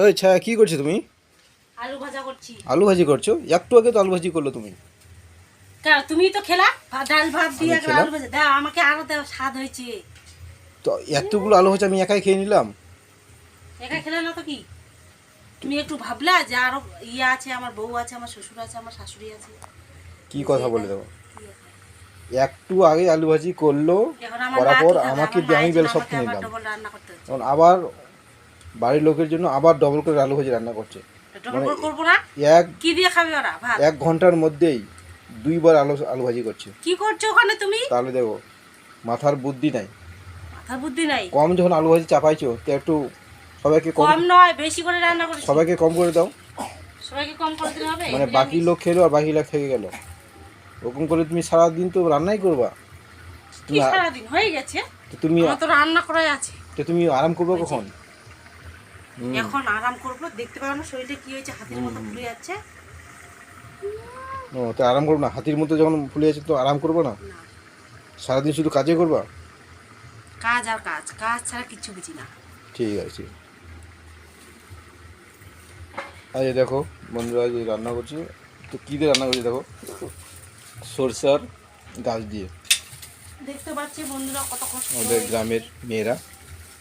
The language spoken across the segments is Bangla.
ওই ছায়া কি করছ তুমি? আলু ভাজা করছি। আলু ভাজি করছ? একটু আগে তো আলু ভাজি করল তুমি। কেন তুমি তো খেলা? ডাল ভাত দিয়ে? আলু ভাজা। দাও আমাকে আরও দাও স্বাদ হয়েছে। তো এতগুলো আলু ভাজি আমি একাই খেয়ে নিলাম? একা খেলে না তো কি? তুমি একটু ভাবলা যে আরও ইয়ে আছে আমার বউ আছে আমার শ্বশুর আছে আমার শাশুড়ি আছে। কি কথা বলে দেবো? একটু আগে আলু ভাজি করল করার পর আমাকে আমি বেল সব আবার নিলাম। এখন আবার বাড়ির লোকের জন্য আবার ডবল করে আলু ভাজি রান্না করছে। ডবল করে করব না? এক কি দিয়ে খাবে ওরা? ভাত? এক ঘণ্টার মধ্যেই দুইবার আলু আলু ভাজি করছে। কি করছ ওখানে তুমি? তাহলে দেখো মাথার বুদ্ধি নাই। মাথা বুদ্ধি নাই? কম যখন আলু ভাজি চাপাইছো তো একটু সবাইকে কম নয় বেশি করে রান্না করেছি। সবাইকে কম করে দাও। সবাইকে কম করে দিলে হবে? মানে বাকি লোক খেলো আর বাকি লোক থেকে গেল। ওরকম করে তুমি সারাদিন তো রান্নাই করবা। কি সারাদিন? হয়ে গেছে। তো তুমি তো রান্না করাই আছে। তো তুমি আরাম করবে কখন। এখন আরাম করব। দেখতে পারো না শরীরটা কি হয়েছে হাতের মতো ফুলে যাচ্ছে। ও তো আরাম করব না? হাতির মতো যখন ফুলে যাচ্ছে তো আরাম করব না? সারাদিন শুধু কাজে করবা? কাজ আর কাজ কাজ ছাড়া কিচ্ছু বুঝি না। ঠিক আছে আজ দেখো বন্ধুরা এই রান্না করছি তো কী দিয়ে রান্না করছি দেখো? সরষার গাছ দিয়ে। দেখতে পাচ্ছি বন্ধুরা কত কষ্ট আমাদের গ্রামের মেয়েরা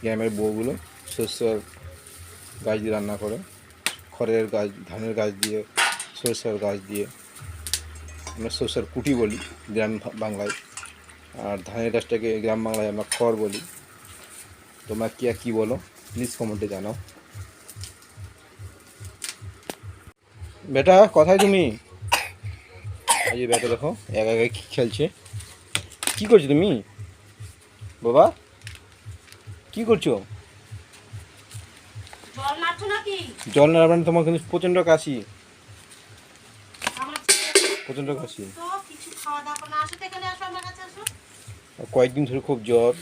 গ্রামের বউগুলো সরষার গাছ দিয়ে রান্না করে। খড়ের গাছ, ধানের গাছ দিয়ে, সরষার গাছ দিয়ে, আমরা সরষার কুটি বলি গ্রাম বাংলায়। আর ধানের গাছটাকে গ্রাম বাংলায় আমরা খড় বলি। তোমরা কি আর কী বলো? প্লিজ কমেন্টে জানাও। বেটা, কোথায় তুমি? এই যে বেটা দেখো, একা একা খেলছে। কী করছ তুমি? বাবা, কী করছ? জল না রাখবেন তোমার কিন্তু প্রচণ্ড কাশি। প্রচণ্ড কাশি। আসো আসো আসো। কয়েকদিন ধরে খুব জ্বর।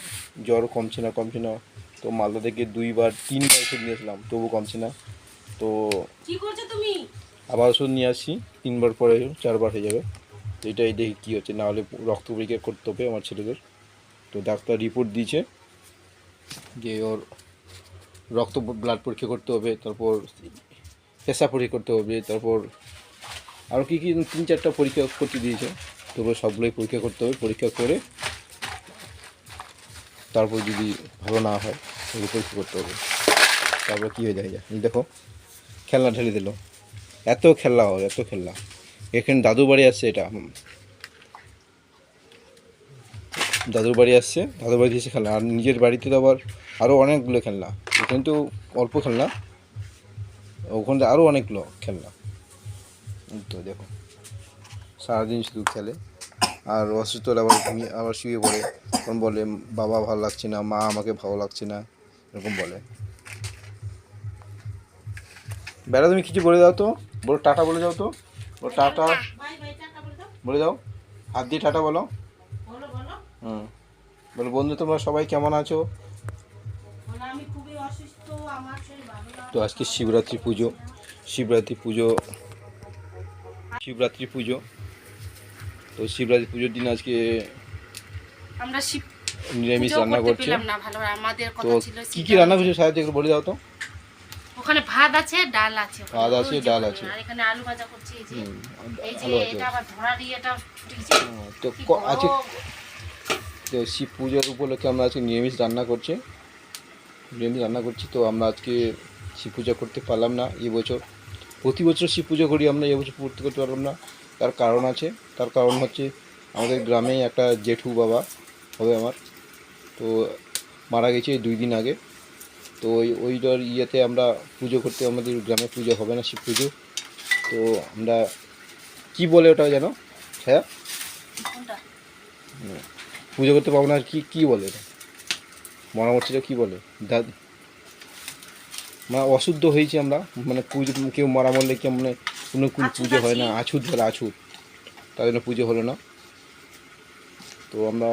জ্বর কমছে না কমছে না। তো মালদা থেকে দুইবার তিনবার ওষুধ নিয়ে আসলাম তবু কমছে না। তো কি করছ তুমি? আবার ওষুধ নিয়ে আসছি তিনবার পরে চারবার হয়ে যাবে। তো এটাই দেখি কী হচ্ছে। না হলে রক্ত পরীক্ষা করতে হবে আমার ছেলেদের। তো ডাক্তার রিপোর্ট দিয়েছে যে ওর রক্ত ব্লাড পরীক্ষা করতে হবে, তারপর পেশা পরীক্ষা করতে হবে, তারপর আরও কী কী তিন চারটা পরীক্ষা করতে দিয়েছে। তোগুলো সবগুলোই পরীক্ষা করতে হবে, পরীক্ষা করে তারপর যদি ভালো না হয়, তাহলে পরীক্ষা করতে হবে। তারপর কী হয়ে যায় যা দেখো, খেলনা ঢেলে দিল। এত খেলনা হয় এত খেলনা। এখানে দাদু বাড়ি আসছে এটা। দাদুর বাড়ি আসছে, দাদুর বাড়ি এসে খেলনা। আর নিজের বাড়িতে তো আবার আরও অনেকগুলো খেলনা। এখানে তো অল্প খেলনা। ওখানে আরও অনেকগুলো খেলনা। এই তো দেখো। সারাদিন শুধু খেলে। আর অসুস্থ হলে আবার ঘুমিয়ে আবার শুয়ে পড়ে। তখন বলে বাবা ভালো লাগছে না মা আমাকে ভালো লাগছে না। এরকম বলে। বেড়া তুমি কিছু বলে দাও তো। বলো টাটা বলে দাও তো। বলো টাটা। বলে দাও। হাত দিয়ে টাটা বলো। হুম। বলো বন্ধু তোমরা সবাই কেমন আছো? তো আজকে শিবরাত্রি পুজো শিবরাত্রি পুজো শিবরাত্রি পুজো। তো শিবরাত্রি পুজোর দিন আজকে আমরা শিব নিরামিষ রান্না করছে। তো কি কি রান্না করছে সাহায্য একটু বলে দাও তো। ওখানে ভাত আছে ডাল আছে। ভাত আছে, ডাল আছে। আর এখানে আলু ভাজা করছি এই যে এই যে এটা আবার এটা ছুটে গেছে হ্যাঁ, তো আজকে তো শিব পুজোর উপলক্ষে আমরা আজকে নিরামিষ রান্না করছি। নিরামিষ রান্না করছি তো আমরা আজকে শিব পূজা করতে পারলাম না এবছর প্রতি বছর শিব পুজো করি আমরা এবছর করতে করতে পারলাম না। তার কারণ আছে তার কারণ হচ্ছে আমাদের গ্রামে একটা জেঠু বাবা হবে আমার তো মারা গেছে দুই দিন আগে। তো ওই ওইটার ইয়েতে আমরা পুজো করতে আমাদের গ্রামে পুজো হবে না শিব পুজো। তো আমরা কি বলে ওটা যেন? হ্যাঁ? পুজো করতে পারব না আর কি কি বলে এটা মরামর্চিটা কি বলে? মানে অশুদ্ধ হয়েছি আমরা। মানে পুজো কেউ মারা মরলে কি মানে কোনো কোনো পুজো হয় না? আছি। আছুত বলে আছুত। তার জন্য পুজো হলো না। তো আমরা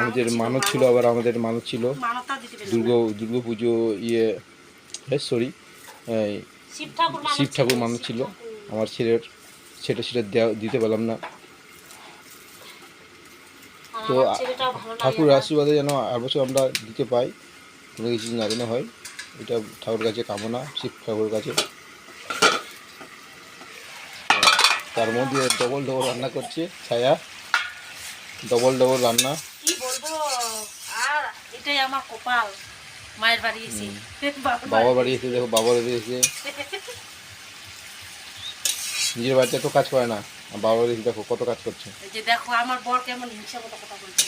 আমাদের মানত ছিল। আবার আমাদের মানত ছিল। দুর্গা দুর্গা পুজো ইয়ে সরি শিব ঠাকুর মানত ছিল। আমার ছেলের সেটা সেটা দেওয়া দিতে পারলাম না। তো আমার আ- ছেলেটাও ভালো লাগে ঠাকুর আশীর্বাদে যেন আর বছর আমরা দিতে পাই কোনো কিছু না যেন হয় এটা ঠাকুর কাছে কামনা শিব ঠাকুর কাছে। তার মধ্যে ডবল ডবল রান্না করছে ছায়া। ডবল ডবল রান্না। কি বলব? আর এটাই আমার কপাল। মায়ের বাড়ি এসে। বাবার বাবা বাড়ি এসে দেখো বাবা বাড়ি এসে। নিজের বাড়িতে তো কাজ করে না। বাবা এসে দেখো কত কাজ করছে। এই যে দেখো আমার বর কেমন হিংসা মতো কথা বলছে।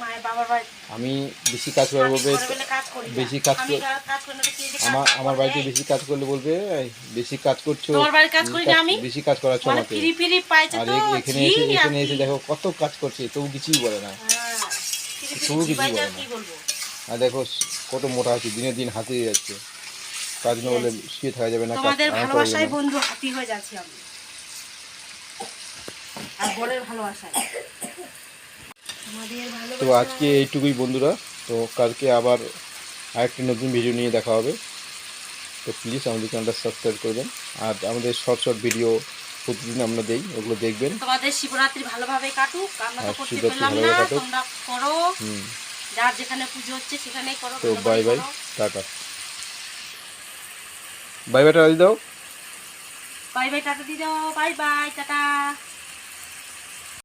মায়ের বাবার বাড়ি আমি বেশি কাজ করে আমি বলবে ঘরে বলে কাজ করি না। বেশি কাজ আমার আমার বাড়িতে বেশি কাজ করলে বলবে বেশি কাজ করছ? বেশি কাজ করাচ্ছ আমাকে আর এখানে এসে এখানে এসে দেখো কত কাজ করছে তবু কিছুই বলে না। হ্যাঁ, তবু ছি কিছু পাইছে বলে না। আর দেখো কত মোটা আছে দিনের দিন হাতে যাচ্ছে। কাজ না হলে শুয়ে থাকা যাবে না তোমাদের ভালোবাসায় বন্ধু হাতি হয়ে যাচ্ছি আমি। বরের ভালোবাসায়। আমাদের তো আজকে এইটুকুই বন্ধুরা। তো কালকে আবার আরেকটি নতুন ভিডিও নিয়ে দেখা হবে। তো প্লিজ আমাদের চ্যানেলটা সাবস্ক্রাইব করবেন আর আমাদের শর্ট শর্ট ভিডিও প্রতিদিন আমরা দেই ওগুলো দেখবেন। তোমাদের শিবরাত্রি ভালোভাবে কাটুক। আমরা তো করতে পেলাম না তোমরা করো। হুম। যার যেখানে পুজো হচ্ছে সেখানেই করো তো bye bye. Tata. Bye bye tata দিয়ে দাও। বাই বাই টাটা দিয়ে দাও। Bye bye tata.